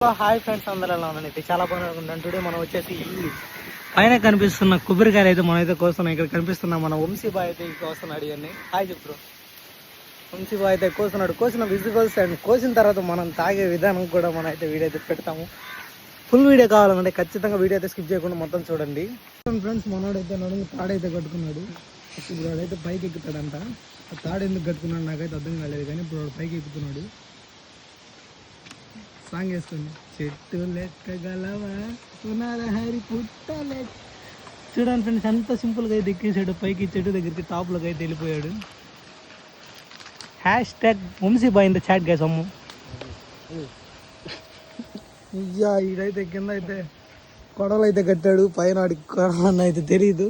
Hi friends అందరూ ఎలా ఉన్నాను చాలా బాగున్నాను టుడే మనం వచ్చేసి పైన కనిపిస్తున్న కొబ్బరికాయలు అయితే మనం అయితే కోస్తున్నాం ఇక్కడ కనిపిస్తున్న మన వంశీ బాయ్ అయితే కోస్తున్నాడు ఇవన్నీ హాయ్ చెప్పు వంశీ బాయ్ అయితే కోస్తున్నాడు కోసిన విజువల్స్ అండ్ కోసిన తర్వాత మనం తాగే విధానం కూడా మనం అయితే వీడియో అయితే పెడతాము. ఫుల్ వీడియో కావాలంటే ఖచ్చితంగా వీడియో అయితే స్కిప్ చేయకుండా మొత్తం చూడండి. ఫ్రెండ్స్ మనోడైతే నడుము తాడైతే కట్టుకున్నాడు. ఇప్పుడు వాడైతే పైకి ఎక్కుతాడంట. తాడు ఎందుకు కట్టుకున్నాడు నాకైతే అర్థం కాలేదు కానీ ఇప్పుడు వాడు పైకి ఎక్కుతున్నాడు. సాంగ్ వేసుకోండి చెట్టు లెక్కగలవా పునరహరి లెక్క. చూడండి ఫ్రెండ్స్ అంత సింపుల్గా అయితే ఎక్కేసాడు. పైకి చెట్టు దగ్గరికి టాప్లోకి అయితే వెళ్ళిపోయాడు. హ్యాష్ ట్యాగ్ వంశీ బాయ్ ఇంత చాట్ గ్యాస్ అమ్ము. ఇదైతే కింద అయితే కొడలు అయితే కట్టాడు. పైన ఆడికి కొడవలు అయితే తెలియదు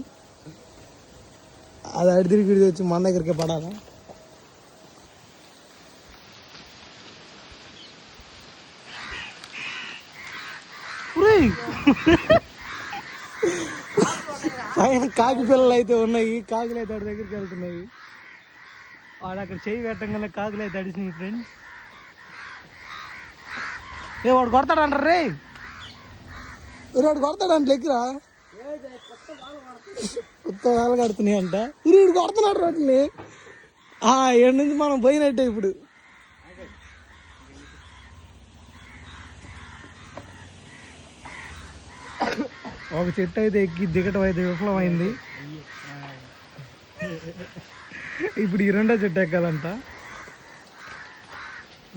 అది అడి తిరిగి వచ్చి మన దగ్గరికి పడాలా? పైన కాకి పిల్లలు అయితే ఉన్నాయి కాకులు అయితే వాడి దగ్గరికి వెళ్తున్నాయి. వాడు అక్కడ చేయి పెట్టంగానే కాకులు అయితే అడిచినాయి ఫ్రెండ్స్ ఏ వాడు కొడతాడంటారు రే. ఒరే, వాడు కొడతాడంట ఎక్కరా కొత్త వాళ్ళు కడుతున్నాయి అంట వీడు కొడుతున్నాడు వాటిని ఆ ఏడు నుంచి మనం పోయినట్టే ఇప్పుడు. ఒక చెట్టు అయితే ఎక్కి దిగటం అయితే విఫలమైంది. ఇప్పుడు ఈ రెండో చెట్టు ఎక్కాలంట.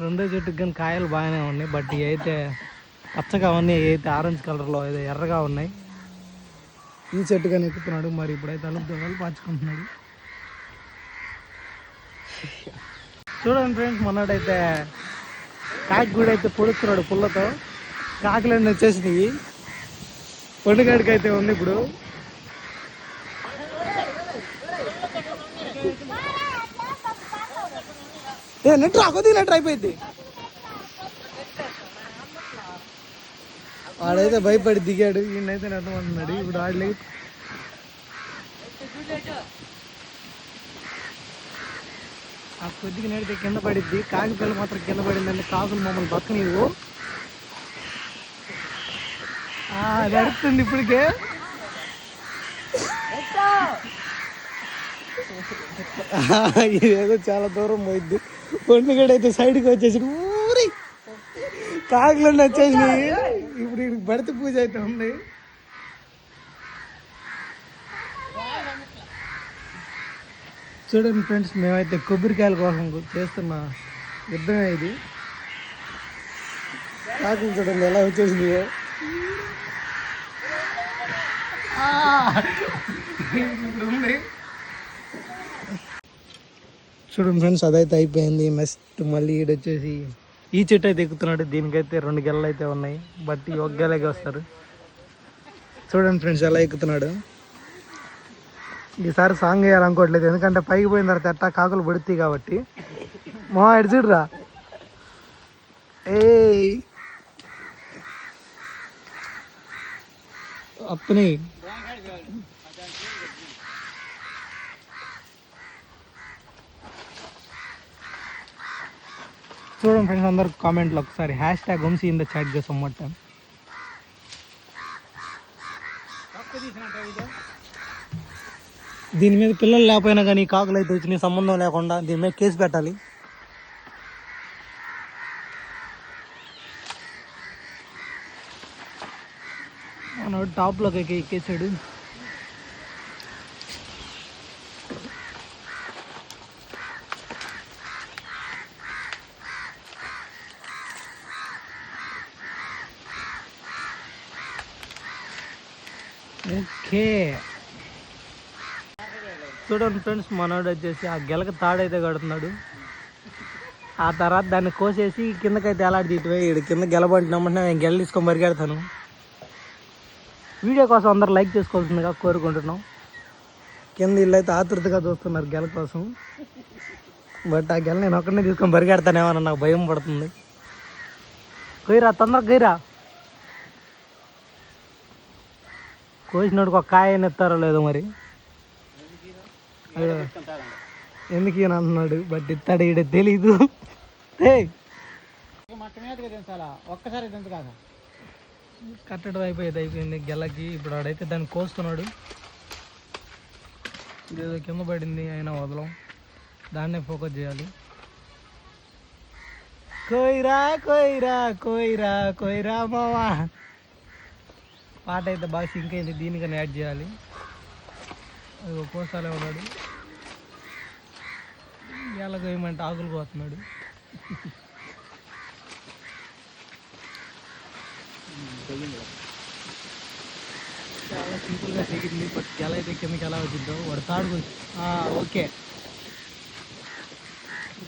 రెండో చెట్టుకి కానీ కాయలు బాగానే ఉన్నాయి బట్ అయితే పచ్చగా ఉన్నాయి అయితే ఆరెంజ్ కలర్లో అయితే ఎర్రగా ఉన్నాయి. ఈ చెట్టు కానీ ఎక్కుతున్నాడు మరి ఇప్పుడైతే అలుపు దొంగలు పాచుకుంటున్నాడు. చూడండి ఫ్రెండ్స్ మొన్నటైతే కాకి కూడా అయితే పొడుస్తున్నాడు పుల్లతో. కాకులన్నీ వచ్చేసినాయి. పండుగడికి అయితే ఉంది ఇప్పుడు. ఏ నెట్ రా కొద్దిగా నెట్ అయిపోయింది. వాడైతే భయపడి దిగాడు ఈయనైతే నెట్టమంటున్నాడు ఇప్పుడు ఆడలే. ఆ కొద్దిగా నెడితే కింద పడిద్ది కాకి పిల్ల మాత్రం కింద పడిందంటే కాకులు మమ్మల్ని పక్క నీవు ఇప్పటికే. ఇదేదో చాలా దూరం పోయింది పండుగడ అయితే సైడ్కి వచ్చేసి ఊరి కాకులన్నీ వచ్చేసినాయి ఇప్పుడు ఈడికి భరత పూజ అయితే ఉంది. చూడండి ఫ్రెండ్స్ మేమైతే కొబ్బరికాయల కోసం చేస్తున్న యుద్ధమే ఇది. కాకులు చూడండి ఎలా వచ్చేసినాయో. ఉంది చూడండి ఫ్రెండ్స్ అదైతే అయిపోయింది. నెక్స్ట్ మళ్ళీ ఈడ వచ్చేసి ఈ చెట్టు అయితే ఎక్కుతున్నాడు. దీనికైతే రెండు గెలలు అయితే ఉన్నాయి. బట్ ఈ ఒక గెలకి వస్తారు. చూడండి ఫ్రెండ్స్ ఎలా ఎక్కుతున్నాడు. ఈసారి సాంగ్ వేయాలనుకోవట్లేదు. ఎందుకంటే పైకి పోయిన తర్వాత ఎట్టా కాకులు పడుతాయి కాబట్టి. మా ఎడిచిడ్రా ఏ అప్పని చూడండి ఫ్రెండ్స్ అందరు కామెంట్లో ఒకసారి hashtag Vamsi in the chat చేసాం మొత్తం దీని మీద పిల్లలు లేకపోయినా కానీ కాకులు అయితే వచ్చినాయి సంబంధం లేకుండా దీని మీద కేసు పెట్టాలి. మనోడు టాప్లోకి ఎక్కేసాడు. ఓకే. చూడండి ఫ్రెండ్స్ మనోడు వచ్చేసి ఆ గెలక తాడైతే కడుతున్నాడు. ఆ తర్వాత దాన్ని కోసేసి కిందకైతే ఎలాంటి తీటివే ఇక్కడ కింద గెలబడినామంటే నేను గెల తీసుకొని మరిగెడతాను వీడియో కోసం అందరు లైక్ చేసుకోవాల్సిందిగా కోరుకుంటున్నాం. కింద ఇల్లు అయితే ఆతృతగా చూస్తున్నారు గెల కోసం. బట్ ఆ గెల నేను ఒక్కడనే తీసుకొని పరిగెడతానేమో నాకు భయం పడుతుంది. కొయ్యరా తొందరగా కొయ్యరా కోసినోడికి ఒక కాయ ఇస్తారో లేదో మరి. ఎందుకు ఈయన అంటున్నాడు బట్ ఇస్తాడు ఈడ తెలీదు. ఒక్కసారి కట్టడం అయిపోయేది అయిపోయింది. గెలకి ఇప్పుడు ఆడైతే దాన్ని కోస్తున్నాడు. ఇదేదో కింద పడింది అయినా వదలం. దాన్నే ఫోకస్ చేయాలి. కోయిరా కోయిరా కోయిరా కోయిరా మావా. పాట అయితే బాగా సింక్ అయింది. దీనికని యాడ్ చేయాలి. అది కోసాలే ఉన్నాడు. ఎలా ఏమంటే ఆకులు కోస్తున్నాడు. చాలా సింపుల్గా దిగింది బట్ ఎలా అయితే కిందకి ఎలా వచ్చిందో వాడు తాడు ఓకే.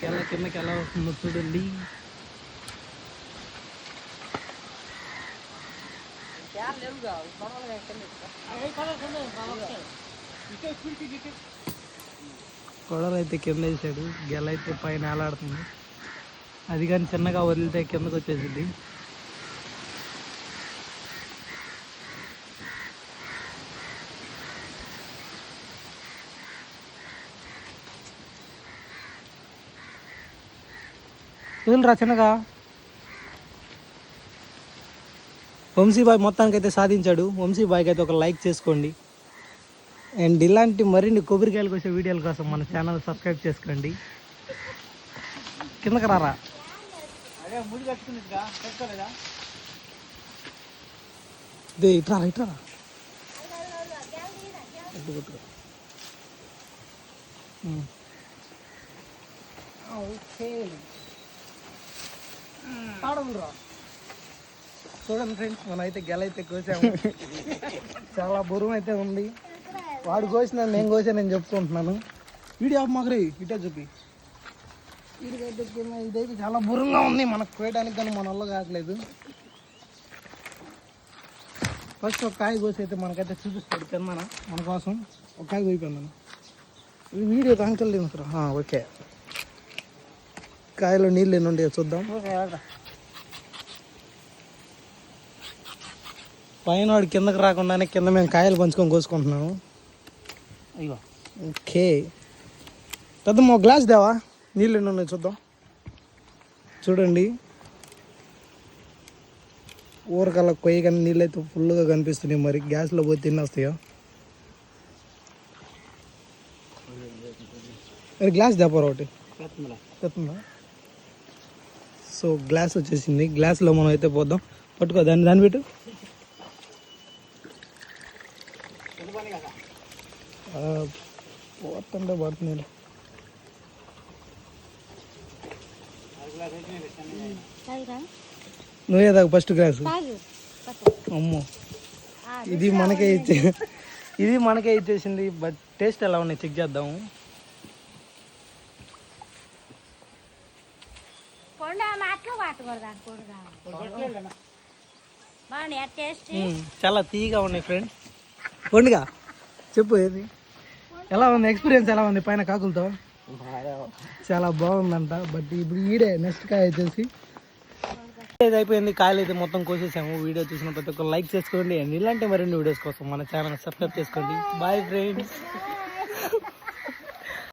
ఎలా కిందకి ఎలా వస్తుందో చూడండి. కొడలు అయితే కింద వేసాడు. గెల అయితే పైన ఏలాడుతుంది అది కానీ చిన్నగా వదిలితే కిందకు వచ్చేసింది వదిలిరా చిన్నగా. వంశీబాయ్ మొత్తానికి అయితే సాధించాడు. వంశీబాయ్కి అయితే ఒక లైక్ చేసుకోండి. అండ్ ఇలాంటి మరిన్ని కొబ్బరికాయలకు వచ్చే వీడియోల కోసం మన ఛానల్ సబ్స్క్రైబ్ చేసుకోండి. కిందకి రారా? ఇదే ఇట్రా ఇట్రా. ఓకే. చూడండి ఫ్రెండ్స్ మనం అయితే గెల అయితే కోసాము. చాలా బరువు అయితే ఉంది. వాడు కోసిన నేను కోసా నేను చెప్పుకుంటున్నాను. వీడియో మాకు రే ఇటే చూపి. ఇదైతే చాలా బురంగా ఉంది. మనకు కోయడానికి కానీ మన వల్ల కావట్లేదు. ఫస్ట్ ఒక కాయ కోసి అయితే మనకైతే చూపిస్తాడు కింద మన కోసం ఒక కాయ కోయిపోయింది. ఈ వీడియో అంకల్ తినరా ఓకే. కాయలో నీళ్ళు ఎన్ని ఉండేవి చూద్దాం. పైన వాడు కిందకి రాకుండానే కింద మేము కాయలు పంచుకొని కోసుకుంటున్నాము. అయ్యో. ఓకే. పెద్దమ్మ ఒక గ్లాస్ దేవా? నీళ్ళు ఎన్ని ఉన్నాయి చూద్దాం. చూడండి. ఊరకల్లా కొయ్య కానీ నీళ్ళు అయితే ఫుల్గా కనిపిస్తున్నాయి మరి. గ్యాస్లో పోయి తినేస్తాయో? మరి గ్లాస్ దేపరా ఒకటి? సో గ్లాస్ వచ్చేసింది. గ్లాస్లో మనం అయితే పోద్దాం. పట్టుకో దాన్ని దాన్ని పెట్టు. ఆ, పోతుంటే పడుతుంది నువ్వే దాకా ఫస్ట్ గ్లాస్. అమ్మో. ఇది మనకే ఇచ్చే ఇది మనకే ఇచ్చేసింది బట్ టేస్ట్ ఎలా ఉన్నాయి చెక్ చేద్దాము. చాలా తీయగా ఉన్నాయి ఫ్రెండ్స్ పండుగ? చెప్పు ఏది? ఎలా ఉంది? ఎక్స్పీరియన్స్ ఎలా ఉంది? పైన కాకులతో? చాలా బాగుందంట. బట్ ఇప్పుడు ఈడే నెక్స్ట్ కాయ వచ్చేసి. ఇది అయిపోయింది? కాయలు అయితే మొత్తం కోసేసాము. వీడియో చూసిన ప్రతి ఒక్కరు లైక్ చేసుకోండి. అండ్ ఇలాంటి మరిన్ని వీడియోస్ కోసం మన ఛానల్ సబ్స్క్రైబ్ చేసుకోండి. Bye friends